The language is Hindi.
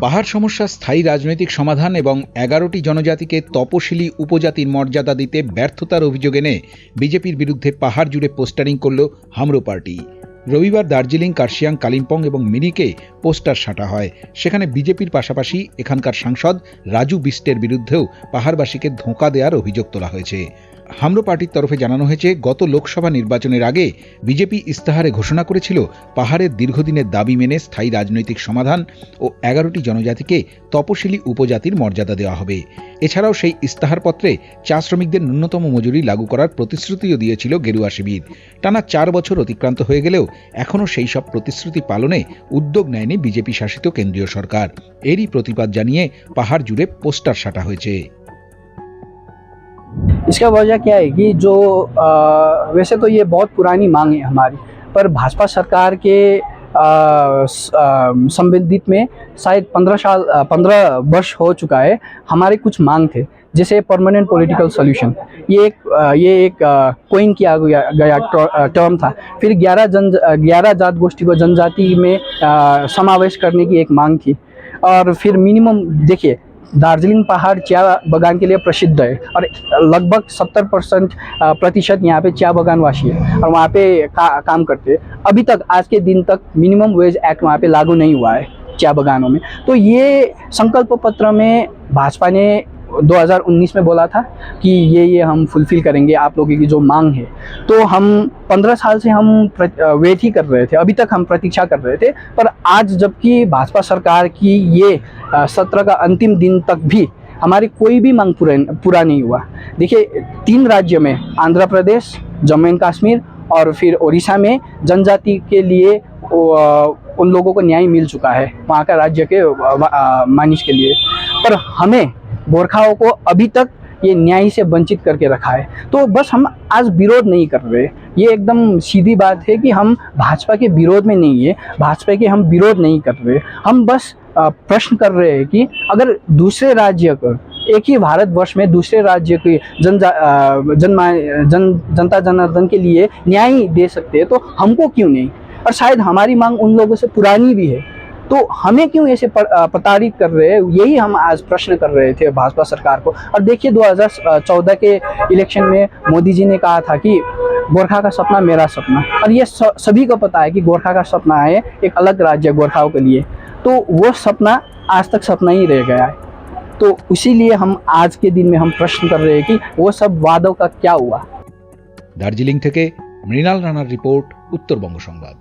পাহাড় সমস্যার স্থায়ী রাজনৈতিক সমাধান এবং এগারোটি জনজাতিকে তপশিলি উপজাতির মর্যাদা দিতে ব্যর্থতার অভিযোগ এনে বিজেপির বিরুদ্ধে পাহাড় জুড়ে পোস্টারিং করল হামরো পার্টি। রবিবার দার্জিলিং, কার্শিয়াং, কালিম্পং এবং মিরিকে পোস্টার সাঁটা হয়। সেখানে বিজেপির পাশাপাশি এখানকার সাংসদ রাজু বিস্টের বিরুদ্ধেও পাহাড়বাসীকে ধোঁকা দেওয়ার অভিযোগ তোলা হয়েছে। হামরো পার্টির তরফে জানানো হয়েছে, গত লোকসভা নির্বাচনের আগে বিজেপি ইস্তাহারে ঘোষণা করেছিল পাহাড়ের দীর্ঘদিনের দাবি মেনে স্থায়ী রাজনৈতিক সমাধান ও এগারোটি জনজাতিকে তপশিলি উপজাতির মর্যাদা দেওয়া হবে। এছাড়াও সেই ইস্তাহারপত্রে চা শ্রমিকদের ন্যূনতম মজুরি লাগু করার প্রতিশ্রুতিও দিয়েছিল গেরুয়া শিবির। টানা চার বছর অতিক্রান্ত হয়ে গেলেও এখনও সেই সব প্রতিশ্রুতি পালনে উদ্যোগ নেয়নি বিজেপি শাসিত কেন্দ্রীয় সরকার। এরই প্রতিবাদ জানিয়ে পাহাড় জুড়ে পোস্টার সাটা হয়েছে। इसका वजह क्या है कि जो अ, वैसे तो ये बहुत पुरानी मांग है हमारी पर भाजपा सरकार के संबंधित में शायद पंद्रह साल पंद्रह वर्ष हो चुका है हमारे कुछ मांग थे जैसे परमानेंट पॉलिटिकल सॉल्यूशन ये एक ये एक कोइन किया गया टर्म था। फिर ग्यारह जन ग्यारह जात गोष्ठी को जनजाति में समावेश करने की एक मांग थी। और फिर मिनिमम देखिए दार्जिलिंग पहाड़ चाय बगान के लिए प्रसिद्ध है और लगभग सत्तर परसेंट प्रतिशत यहाँ पे चाय बगान वासी है और वहाँ पे का, काम करते हैं। अभी तक आज के दिन तक मिनिमम वेज एक्ट वहाँ पे लागू नहीं हुआ है चाय बगानों में। तो ये संकल्प पत्र में भाजपा ने 2019 में बोला था कि ये ये हम फुलफिल करेंगे आप लोगों की जो मांग है। तो हम 15 साल से हम वेट ही कर रहे थे। अभी तक हम प्रतीक्षा कर रहे थे, पर आज जबकि भाजपा सरकार की ये सत्र का अंतिम दिन तक भी हमारी कोई भी मांग पूरा नहीं हुआ। देखिए, तीन राज्य में आंध्र प्रदेश, जम्मू एंड कश्मीर और फिर उड़ीसा में जनजाति के लिए उन लोगों को न्याय मिल चुका है, वहाँ का राज्य के मानिश के लिए। पर हमें गोरखाओं को अभी तक ये न्याय से वंचित करके रखा है। तो बस हम आज विरोध नहीं कर रहे। ये एकदम सीधी बात है कि हम भाजपा के विरोध में नहीं है। भाजपा के हम विरोध नहीं कर रहे। हम बस प्रश्न कर रहे हैं कि अगर दूसरे राज्य को, एक ही भारतवर्ष में दूसरे राज्य की जन जन जन, जनता जनार्दन के लिए न्याय दे सकते हैं तो हमको क्यों नहीं? और शायद हमारी मांग उन लोगों से पुरानी भी है। तो हमें क्यों ऐसे पर- अ, प्रताड़ित कर रहे हैं यही हम आज प्रश्न कर रहे थे भाजपा सरकार को और देखिए 2014 के इलेक्शन में मोदी जी ने कहा था कि गोरखा का सपना मेरा सपना और ये स- सभी को पता है कि गोरखा का सपना है एक अलग राज्य गोरखाओं के लिए तो वो सपना आज तक सपना ही रह गया है तो इसीलिए हम आज के दिन में हम प्रश्न कर रहे हैं कि वो सब वादों का क्या हुआ দার্জিলিং থেকে মৃণাল রানার রিপোর্ট উত্তরবঙ্গ সংবাদ